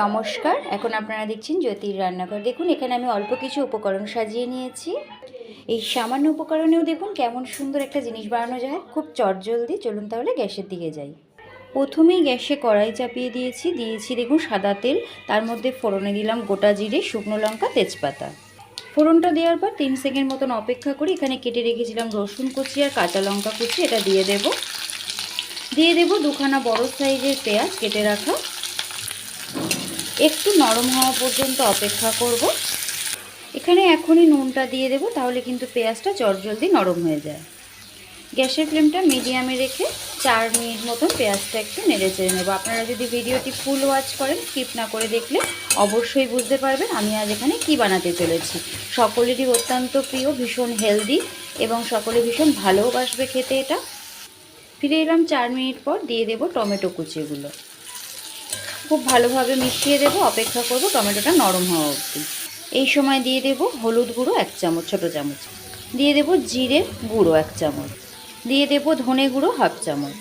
নমস্কার। এখন আপনারা দেখছেন জ্যোতির রান্নাঘর। দেখুন, এখানে আমি অল্প কিছু উপকরণ সাজিয়ে নিয়েছি। এই সামান্য উপকরণেও দেখুন কেমন সুন্দর একটা জিনিস বানানো যায়। খুব চটজলদি। চলুন তাহলে গ্যাসের দিকে যাই। প্রথমেই গ্যাসে কড়াই চাপিয়ে দিয়েছি। দিয়েছি দেখুন সাদা তেল। তার মধ্যে ফোড়নে দিলাম গোটা জিরে, শুকনো লঙ্কা, তেজপাতা। ফোড়নটা দেওয়ার পর তিন সেকেন্ড মতন অপেক্ষা করে এখানে কেটে রেখেছিলাম রসুন কুচি আর কাঁচা লঙ্কা কুচি। এটা দিয়ে দেব। দিয়ে দেব দুখানা বড় সাইজের পেঁয়াজ কেটে রাখা। একটু নরম হওয়া পর্যন্ত অপেক্ষা করব। এখানে এখনই নুনটা দিয়ে দেবো, তাহলে কিন্তু পেঁয়াজটা জলদি নরম হয়ে যায়। গ্যাসের ফ্লেমটা মিডিয়ামে রেখে চার মিনিট মতন পেঁয়াজটা একটু নেড়ে চেড়ে নেব। আপনারা যদি ভিডিওটি ফুল ওয়াচ করেন, স্কিপ না করে দেখলে অবশ্যই বুঝতে পারবেন আমি আজ এখানে কি বানাতে চলেছি। সকলেরই অত্যন্ত প্রিয়, ভীষণ হেলদি এবং সকলে ভীষণ ভালোবাসবে খেতে এটা। ফিরে এলাম চার মিনিট পর দিয়ে দেবো টমেটো কুচিগুলো। খুব ভালোভাবে মিশিয়ে দেবো, অপেক্ষা করব টমেটোটা নরম হওয়া অবধি। এই সময় দিয়ে দেব হলুদ গুঁড়ো এক চামচ, ছোটো চামচ। দিয়ে দেব জিরে গুঁড়ো এক চামচ। দিয়ে দেব ধনে গুঁড়ো হাফ চামচ।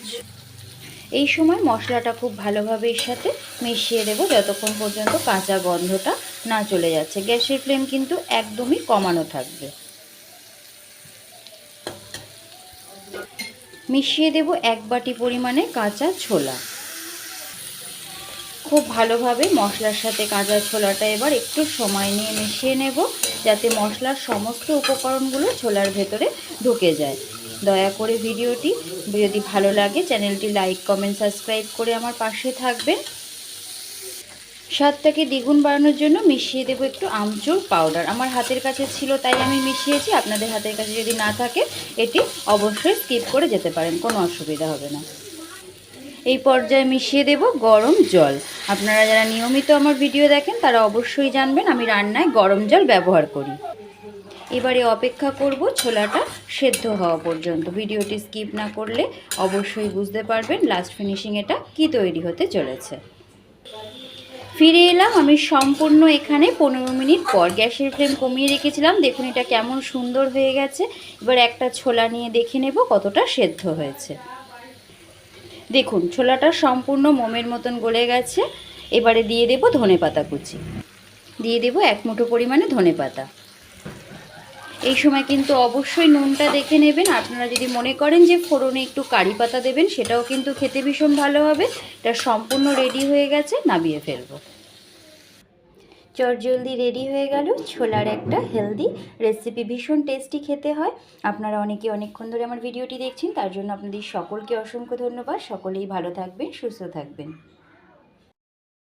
এই সময় মশলাটা খুব ভালোভাবে এর সাথে মিশিয়ে দেবো, যতক্ষণ পর্যন্ত কাঁচা গন্ধটা না চলে যাচ্ছে। গ্যাসের ফ্লেম কিন্তু একদমই কমানো থাকবে। মিশিয়ে দেব এক বাটি পরিমাণে কাঁচা ছোলা। খুব ভালোভাবে মশলার সাথে কাঁচা ছোলাটা এবার একটু সময় নিয়ে মিশিয়ে নেব, যাতে মশলার সমস্ত উপকরণগুলো ছোলার ভেতরে ঢুকে যায়। দয়া করে ভিডিওটি যদি ভালো লাগে, চ্যানেলটি লাইক, কমেন্ট, সাবস্ক্রাইব করে আমার পাশে থাকবেন। স্বাদটাকে দ্বিগুণ বাড়ানোর জন্য মিশিয়ে দেবো একটু আমচুর পাউডার। আমার হাতের কাছে ছিল, তাই আমি মিশিয়েছি। আপনাদের হাতের কাছে যদি না থাকে, এটি অবশ্যই স্কিপ করে যেতে পারেন, কোনো অসুবিধা হবে না। এই পর্যায়ে মিশিয়ে দেব গরম জল। আপনারা যারা নিয়মিত আমার ভিডিও দেখেন, তারা অবশ্যই জানবেন আমি রান্নায় গরম জল ব্যবহার করি। এবারে অপেক্ষা করব ছোলাটা সেদ্ধ হওয়া পর্যন্ত। ভিডিওটি স্কিপ না করলে অবশ্যই বুঝতে পারবেন লাস্ট ফিনিশিং এটা কি তৈরি হতে চলেছে। ফিরে এলাম আমি সম্পূর্ণ এখানে পনেরো মিনিট পর। গ্যাসের ফ্লেম কমিয়ে রেখেছিলাম। দেখুন এটা কেমন সুন্দর হয়ে গেছে। এবার একটা ছোলা নিয়ে দেখে নেব কতটা সেদ্ধ হয়েছে। দেখুন, ছোলাটা সম্পূর্ণ মোমের মতন গলে গেছে। এবারে দিয়ে দেব ধনে পাতা কুচি। দিয়ে দেব এক মুঠো পরিমাণে ধনে পাতা। এই সময় কিন্তু অবশ্যই নুনটা দেখে নেবেন। আপনারা যদি মনে করেন যে ফোড়নে একটু কারি পাতা দেবেন, সেটাও কিন্তু খেতে ভীষণ ভালো হবে। এটা সম্পূর্ণ রেডি হয়ে গেছে নামিয়ে ফেলব। চটজলদি রেডি হয়ে গেল। ছোলার একটা হেলদি রেসিপি ভীষণ টেস্টি খেতে হয়। আপনারা অনেকে অনেকক্ষণ ধরে আমার ভিডিওটি দেখছেন, তার জন্য আপনাদের সকলকে অসংখ্য ধন্যবাদ। সকলেই ভালো থাকবেন, সুস্থ থাকবেন।